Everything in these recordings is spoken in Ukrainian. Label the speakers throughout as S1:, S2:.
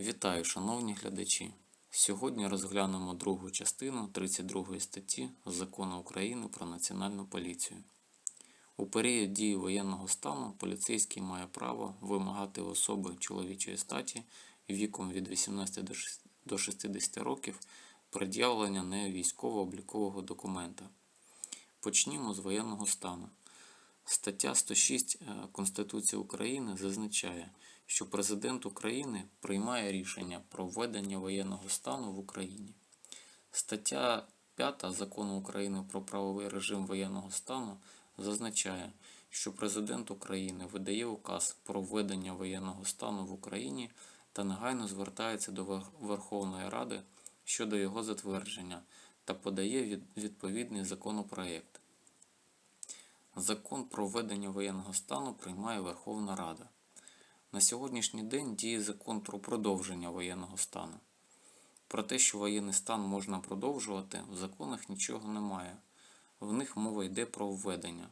S1: Вітаю, шановні глядачі! Сьогодні розглянемо другу частину 32 статті Закону України про Національну поліцію. У період дії воєнного стану поліцейський має право вимагати особи чоловічої статі віком від 18 до до 60 років пред'явлення не військово-облікового документа. Почнімо з воєнного стану. Стаття 106 е, Конституції України зазначає, що президент України приймає рішення про введення воєнного стану в Україні. Стаття 5 Закону України про правовий режим воєнного стану зазначає, що президент України видає указ про введення воєнного стану в Україні та негайно звертається до Верховної Ради щодо його затвердження та подає відповідний законопроект. Закон про введення воєнного стану приймає Верховна Рада. На сьогоднішній день діє закон про продовження воєнного стану. Про те, що воєнний стан можна продовжувати, в законах нічого немає. В них мова йде про введення.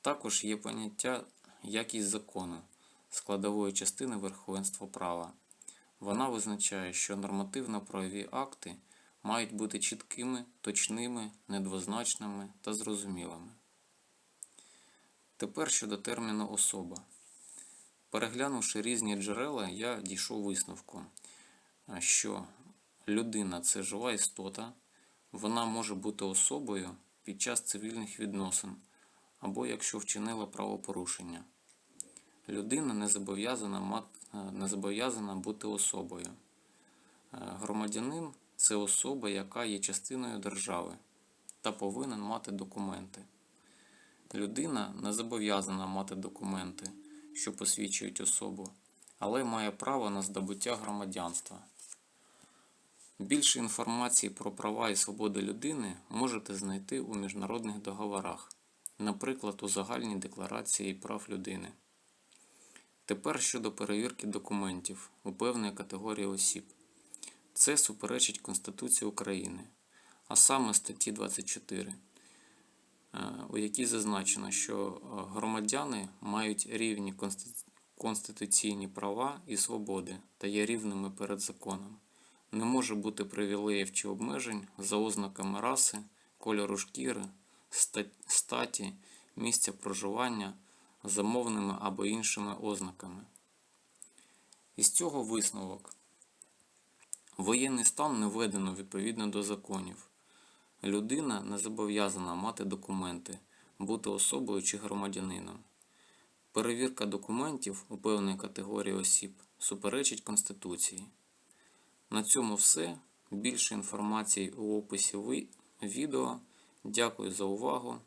S1: Також є поняття якість закону, складової частини верховенства права. Вона визначає, що нормативно-правові акти мають бути чіткими, точними, недвозначними та зрозумілими. Тепер щодо терміну особа. Переглянувши різні джерела, я дійшов висновку, що людина це жива істота, вона може бути особою під час цивільних відносин або якщо вчинила правопорушення. Людина не зобов'язана, е, не зобов'язана бути особою. Е, Громадянин це особа, яка є частиною держави та повинен мати документи. Людина не зобов'язана мати документи, що посвідчують особу, але має право на здобуття громадянства. Більше інформації про права і свободи людини можете знайти у міжнародних договорах, наприклад, у Загальній декларації прав людини. Тепер щодо перевірки документів у певної категорії осіб. Це суперечить Конституції України, а саме статті 24 е, у якій зазначено, що е, громадяни мають рівні конституційні права і свободи та є рівними перед законом. Не може бути привілеїв чи обмежень за ознаками раси, кольору шкіри, статі, місця проживання, замовними або іншими ознаками. Із цього висновок. Воєнний стан не введено відповідно до законів. Людина не зобов'язана мати документи, бути особою чи громадянином. Перевірка документів у певної категорії осіб суперечить Конституції. На цьому все. Більше інформації у описі відео. Дякую за увагу.